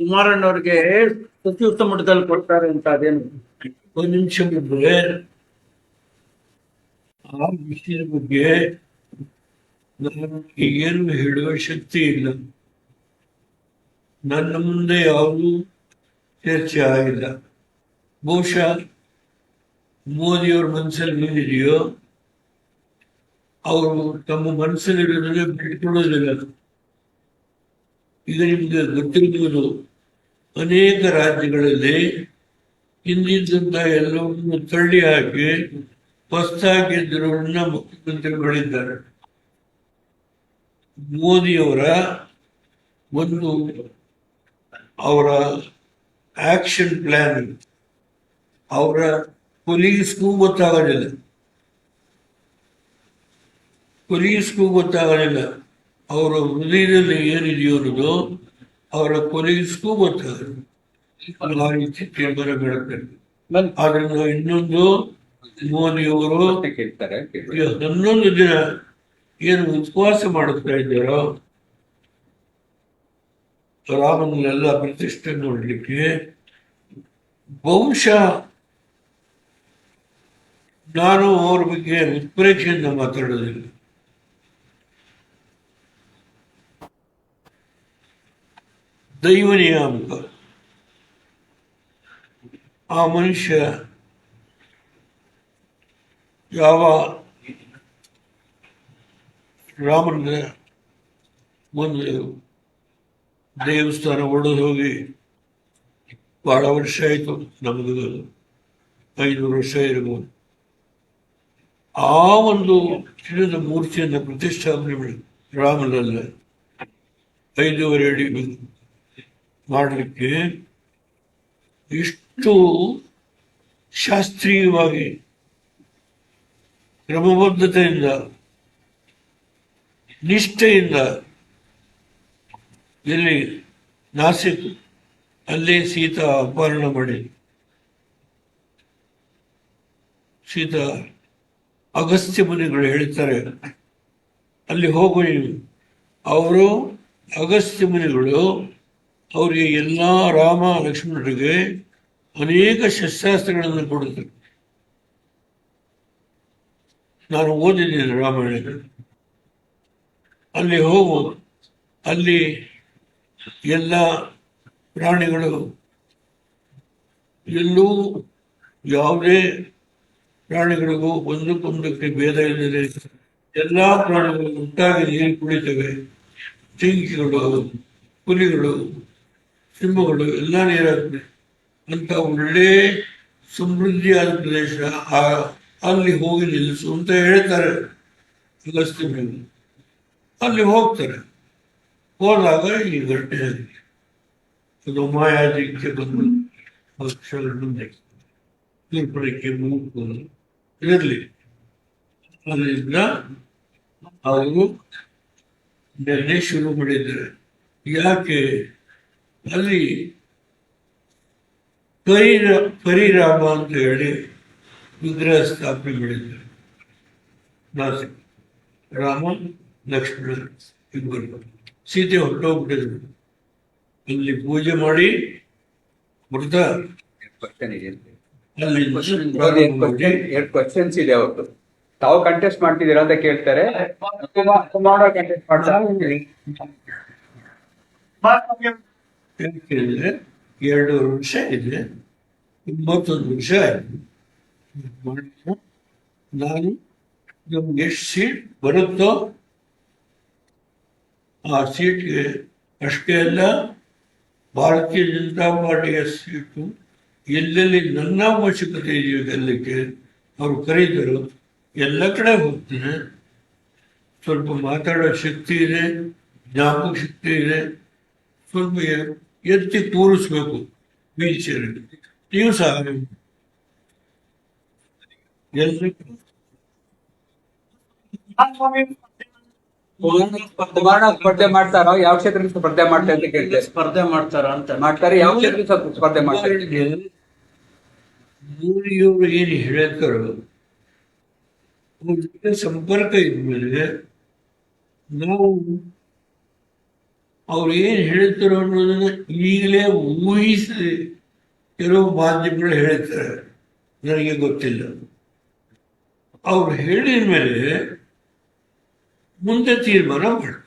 ಕುಮಾರಣ್ಣವ್ರಿಗೆ ಸಚಿವ ಮಟ್ಟದಲ್ಲಿ ಕೊಡ್ತಾರೆ ಅಂತ ಅದೇನು? ಒಂದು ನಿಮಿಷ ಬಂದ್ರೆ ಆ ವಿಷಯದ ಬಗ್ಗೆ ನಾನು ಏನು ಹೇಳುವ ಶಕ್ತಿ ಇಲ್ಲ. ನನ್ನ ಮುಂದೆ ಯಾವುದೂ ಚರ್ಚೆ ಆಗಿಲ್ಲ. ಬಹುಶಃ ಮೋದಿಯವ್ರ ಮನಸ್ಸಲ್ಲಿ ಏನಿದೆಯೋ ಅವರು ತಮ್ಮ ಮನಸ್ಸಲ್ಲಿ ಬಿಟ್ಕೊಳ್ಳೋದಿಲ್ಲ ಈಗ ನಿಮಗೆ ಗೊತ್ತಿರುವುದು ಅನೇಕ ರಾಜ್ಯಗಳಲ್ಲಿ ಹಿಂದಿದ್ದಂಥ ಎಲ್ಲವನ್ನು ತಳ್ಳಿ ಹಾಕಿ ಹೊಸದಾಗಿ ಮುಖ್ಯಮಂತ್ರಿಗಳಿದ್ದಾರೆ. ಮೋದಿಯವರ ಒಂದು ಅವರ ಆಕ್ಷನ್ ಪ್ಲಾನ್ ಅವರ ಪೊಲೀಸ್ಗೂ ಗೊತ್ತಾಗಲಿಲ್ಲ. ಪೊಲೀಸ್ಗೂ ಗೊತ್ತಾಗೋದಿಲ್ಲ ಅವರ ಹೃದಯದಲ್ಲಿ ಏನಿದೆಯೋ ಅನ್ನೋದು ಅವರ ಪೊಲೀಸ್ಗೂ ಬರ್ತದೆ ಆ ರೀತಿ ಆದ್ರಿಂದ ಇನ್ನೊಂದು ಮೋದಿಯವರು ಹನ್ನೊಂದು ದಿನ ಏನು ಉಪವಾಸ ಮಾಡುತ್ತಾ ಇದ್ದಾರೋ ರಾಮನಲ್ಲೆಲ್ಲ ಪ್ರತಿಷ್ಠೆ ನೋಡ್ಲಿಕ್ಕೆ ಬಹುಶಃ ನಾನು ಅವ್ರ ಬಗ್ಗೆ ಉತ್ಪ್ರೇಕ್ಷೆಯಿಂದ ಮಾತಾಡೋದಿಲ್ಲ. ದೈವ ನಿಯಾಮಕ ಆ ಮನುಷ್ಯ ಯಾವ ರಾಮನ ಮುಂದೆ ದೇವಸ್ಥಾನ ಒಡೆದು ಹೋಗಿ ಬಹಳ ವರ್ಷ ಆಯಿತು, ನಮಗೂ ಐನೂರು ವರ್ಷ ಇರಬಹುದು ಆ ಒಂದು ಚಿನ್ನದ ಮೂರ್ತಿಯನ್ನು ಪ್ರತಿಷ್ಠಾಪನೆ ಮಾಡಿ ರಾಮನಲ್ಲ. ಐದೂವರೆ ಅಡಿ ಮಾಡಲಿಕ್ಕೆ ಇಷ್ಟು ಶಾಸ್ತ್ರೀಯವಾಗಿ ಕ್ರಮಬದ್ಧತೆಯಿಂದ, ನಿಷ್ಠೆಯಿಂದ ಇಲ್ಲಿ ನಾಸಿಕ್ ಅಲ್ಲೇ ಸೀತಾ ಅಪಹರಣ ಮಾಡಿ, ಸೀತಾ ಅಗಸ್ತ್ಯ ಮುನಿಗಳು ಹೇಳ್ತಾರೆ, ಅಲ್ಲಿ ಹೋಗಿ, ಅವರು ಅಗಸ್ತ್ಯ ಮುನಿಗಳು ಅವರಿಗೆ ಎಲ್ಲ ರಾಮ, ಲಕ್ಷ್ಮಣರಿಗೆ ಅನೇಕ ಶಸ್ತ್ರಾಸ್ತ್ರಗಳನ್ನು ಕೊಡುತ್ತಾರೆ. ನಾನು ಓದಿದ್ದೇನೆ ರಾಮಾಯಣ ಅಲ್ಲಿ ಹೋಗು ಅಲ್ಲಿ ಎಲ್ಲ ಪ್ರಾಣಿಗಳು, ಎಲ್ಲೂ ಯಾವುದೇ ಪ್ರಾಣಿಗಳಿಗೂ ಒಂದಕ್ಕೊಂದಕ್ಕೆ ಭೇದ ಇಲ್ಲದೆ ಎಲ್ಲ ಪ್ರಾಣಿಗಳು ಒಟ್ಟಾಗಿ ನೀರು ಕುಡಿತವೆ. ಜಿಂಕೆಗಳು ಹುಲಿಗಳು ಸಿಂಹಗಳು ಎಲ್ಲ ನೀರಾಗ್ತದೆ ಅಂತ ಒಳ್ಳೆ ಸಮೃದ್ಧಿಯಾದ ಪ್ರದೇಶ. ಆ, ಅಲ್ಲಿ ಹೋಗಿ ನಿಲ್ಲಿಸು ಅಂತ ಹೇಳ್ತಾರೆ ಅಗಸ್ತ್ಯ. ಅಲ್ಲಿ ಹೋಗ್ತಾರೆ. ಹೋದಾಗ ಈ ಘಟನೆ ಆಗಿದೆ ಅದು ಮಾಯಾಜಿಕ್ಕೆ ಬಂದು ಪಕ್ಷಗಳನ್ನು ತಿರುಪಡಿಕೆ ಮೂಕು ಇರಲಿ. ಅದರಿಂದ ಅವರು ನೆನ್ನೆ ಶುರು ಮಾಡಿದ್ದಾರೆ. ಯಾಕೆ ಅಲ್ಲಿ ಪರಿರ ಪರಿರಾಮ ಅಂತ ಹೇಳಿ ವಿಗ್ರಹ ಸ್ಥಾಪನೆ ಮಾಡಿದ್ದಾರೆ ರಾಮ ಲಕ್ಷ್ಮಣ ಇಬ್ಬರು ಸೀತೆ ಹೊರಟೋಗ್ಬಿಟ್ಟಿದ್ರು ಅಲ್ಲಿ ಪೂಜೆ ಮಾಡಿ ಮೃತ ಕ್ವಶನ್ ಇದೆ. ಅಲ್ಲಿ ಎರಡು ಕ್ವಶನ್ಸ್ ಇದೆ ಅವ್ರದ್ದು. ತಾವು ಕಂಟೆಸ್ಟ್ ಮಾಡ್ತಿದ್ದೀರಾ ಅಂತ ಕೇಳ್ತಾರೆ. ಕಂಟೆಸ್ಟ್ ಮಾಡ್ತಾರೆ. ಯಾಕೆಂದ್ರೆ ಎರಡೂವರೆ ವರ್ಷ ಇದೆ. ಇಪ್ಪತ್ತೊಂದು ವರ್ಷ ಆಯ್ತು. ನಾನು ನಮ್ಗೆ ಎಷ್ಟು ಸೀಟ್ ಬರುತ್ತೋ? ಆ ಸೀಟ್ಗೆ ಅಷ್ಟೇ ಅಲ್ಲ, ಭಾರತೀಯ ಜನತಾ ಪಾರ್ಟಿಯ ಸೀಟು ಎಲ್ಲೆಲ್ಲಿ ನನ್ನ ಅವಶ್ಯಕತೆ ಇದೆಯೋ ಗೆಲ್ಲಕ್ಕೆ ಅವರು ಕರೀತಾರೆ ಎಲ್ಲ ಕಡೆ ಹೋಗ್ತೀನಿ ಸ್ವಲ್ಪ ಮಾತಾಡೋ ಶಕ್ತಿ ಇದೆ, ಜ್ಞಾಪಕ ಶಕ್ತಿ ಇದೆ. ಸ್ವಲ್ಪ ಎ- ಎತ್ತಿ ಕೂರಿಸ್ಬೇಕು ವೀಲ್ ಚೇರ್ ನೀವು ಸಹ ಎಲ್ಲರಿಗೂ ಕುಮಾರಣ್ಣ ಸ್ಪರ್ಧೆ ಮಾಡ್ತಾರೋ? ಯಾವ ಕ್ಷೇತ್ರಕ್ಕೆ ಸ್ಪರ್ಧೆ ಮಾಡ್ತಾರೆ ಅಂತ ಕೇಳ್ತಾರೆ ಸ್ಪರ್ಧೆ ಮಾಡ್ತಾರ ಅಂತ. ಮಾಡ್ತಾರೆ. ಯಾವ ಕ್ಷೇತ್ರಕ್ಕೆ ಸ್ಪರ್ಧೆ ಮಾಡ್ತಾರೆ? ಮೋದಿಯವರು ಏನು ಹೇಳ್ತಾರೋ ಅವ್ರ ಜೊತೆ ಸಂಪರ್ಕ ಇದ್ಮೇಲೆ ನಾವು ಅವ್ರು ಏನು ಹೇಳ್ತಾರೆ ಅನ್ನೋದನ್ನ ಈಗಲೇ ಊಹಿಸಿ ಕೆಲವು ಮಾಧ್ಯಮಗಳು ಹೇಳ್ತಾರೆ. ನನಗೆ ಗೊತ್ತಿಲ್ಲ. ಅವ್ರು ಹೇಳಿದ ಮೇಲೆ ಮುಂದೆ ತೀರ್ಮಾನ ಮಾಡ್ತಾರೆ.